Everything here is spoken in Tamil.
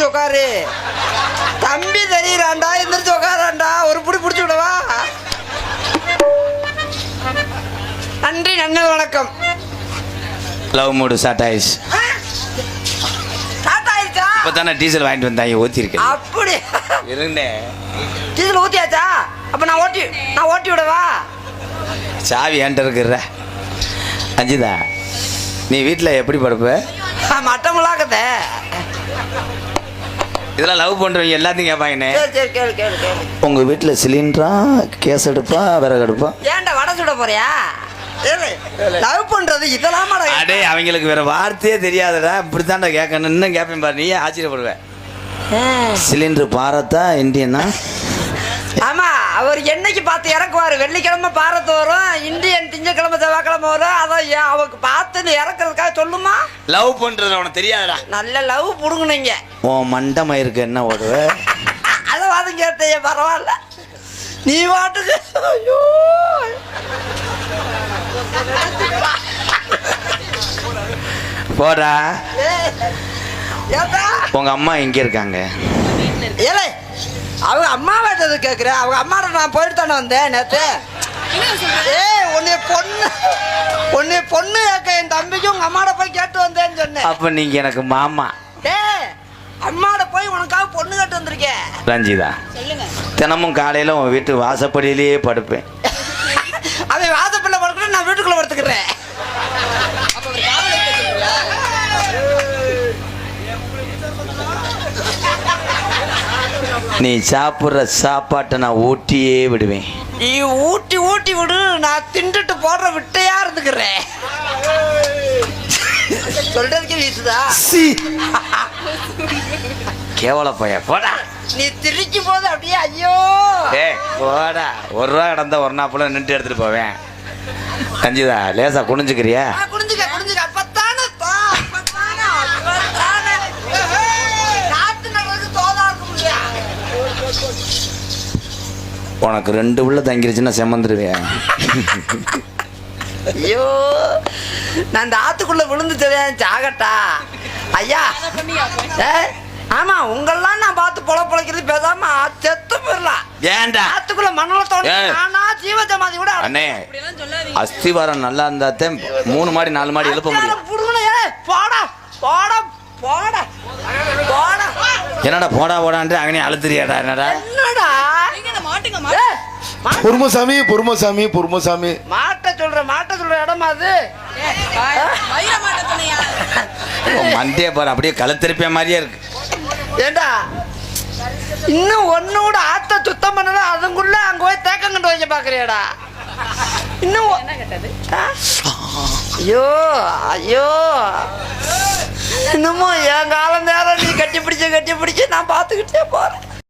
எந்திரிச்சு உட்காரு தம்பி தெரியறான்டா எந்திரிச்சு உட்காரான்டா ஒரு புடி பிடிச்சி விடவா? நன்றி நன்றி வணக்கம். லவ் மூடு ஸ்டார்ட் ஆயிடுச்சு. இப்போ தானே டீசல் வாங்கிட்டு வந்தாங்க ஊற்றிருக்கேன் அப்படி இருந்தேன் டீசல் ஊத்தியாச்சா? அப்ப நான் ஓட்டி நான் ஓட்டி விடவா? சாவி என்கிட்ட இருக்கிற அஞ்சுதா நீ வீட்டில் எப்படி படுப்ப? மட்டமுலாக்கதே இதெல்லாம் லவ் பண்ணுறவங்க எல்லாத்தையும் கேட்பாங்கண்ணே சரி சரி கேளு கேளு கேளு. உங்கள் வீட்டில் சிலிண்டரா கேஸ் அடுப்பா விறகு அடுப்பா? ஏன்டா வடை சுட போறியா? லவ் பண்றது இதெல்லாம் அடே அவங்களுக்கு வேற வார்த்தையே தெரியாதடா. இப்படி தான்டா கேட்கணும். இன்னும் கேட்பேன் பாரு நீயே ஆச்சரியப்படுவேன் சிலிண்டர் பாரத்தா இந்தியனா? அவர் என்னைக்கு பார்த்து இறக்குவாரு? வெள்ளிக்கிழமை பாரத்து வரும் இந்தியன் திங்கக்கிழமை செவ்வாய்க்கிழமை வரும். அதான் அவருக்கு பார்த்து இறக்குறதுக்காக சொல்லுமா? லவ் பண்ணுறது உனக்கு தெரியாதடா. நல்ல லவ் புடுங்குனீங்க. உன் மண்டை மயிருக்கு என்ன ஓடுவ அதை வாதம் கேட்டே பரவாயில்ல. நீ பாட்டுக்கு ஐயோ. போடா. உங்க அம்மா எங்க இருக்காங்க? ஏலே அவங்க அம்மா வேட்டது கேட்குற அவங்க அம்மாட்ட நான் போயிட்டு தானே வந்தேன் நேற்று ஏய் உன்னை பொண்ணு உன்னை பொண்ணு கேட்க என் தம்பிக்கு உங்க அம்மாட்ட போய் கேட்டு வந்தேன்னு சொன்னேன். அப்ப நீங்க எனக்கு மாமா. டேய் அம்மாட்ட போய் உனக்காக பொண்ணு கேட்டு வந்திருக்கேன் ரஞ்சிதா தினமும் காலையில உன் வீட்டு வாசப்படியிலேயே படுப்பேன். அவன் வாசப்பிள்ளை படுக்கணும் நான் வீட்டுக்குள்ள படுத்துக்கிறேன். நீ சாப்பிட்ற சாப்பாட்டை நான் ஊட்டியே விடுவேன். நீ ஊட்டி ஊட்டி விடு நான் தின்றுட்டு போடுற விட்டையா இருந்துக்கிறேன். சொல்றதுக்கே வீசுதா? கேவல பைய போடா. நீ திருச்சி போது அப்படியே ஐயோ. ஏ போடா. ஒரு ரூபா கிடந்தா ஒரு நாள் நின்று எடுத்துட்டு போவேன். ரஞ்சிதா லேசா குனிஞ்சுக்கிறியா? ஆ, உனக்கு ரெண்டு உள்ள தங்கிருச்சுன்னா செமந்துருவேன். ஐயோ நான் இந்த ஆத்துக்குள்ள விழுந்து தெரியாது சாகட்டா ஐயா ஆமா உங்கெல்லாம் நான் பார்த்து பொழ பொழைக்கிறது பேசாம செத்து போயிடலாம் ஏன்டா? ஆத்துக்குள்ள மணல தோண்டி ஏய். நானா ஜீவஜமாதி கூட அண்ணே அஸ்திவாரம் நல்லா இருந்தாத்தே மூணு மாடி நாலு மாடி எழுப்ப முடியும். போடா போடா போடா போடா. என்னடா போடா போடான்ட்டு அங்கனே அழுத்துறியாடா என்னடா? என்னடா? ஏய், மா- பொறுமசாமி பொறுமசாமி பொறுமசாமி. மாட்ட சொல்ற மாட்ட சொல்ற இடமா அது. உன் மண்டையை பாரு அப்படியே கழுத்திருப்பிய மாதிரியே இருக்கு. ஏண்டா? இன்னும் கூட ஆத்த சுத்தம் பண்ணல அதுக்குள்ள அங்க போய் தேக்கங்கிட்டு வைக்க பாக்குறியாடா? இன்னும்? ஐயோ ஐயோ. இன்னமும் என் காலம் நேரம் நீ கட்டி பிடிச்ச கட்டி பிடிச்சு நான் பார்த்துக்கிட்டே போறேன்.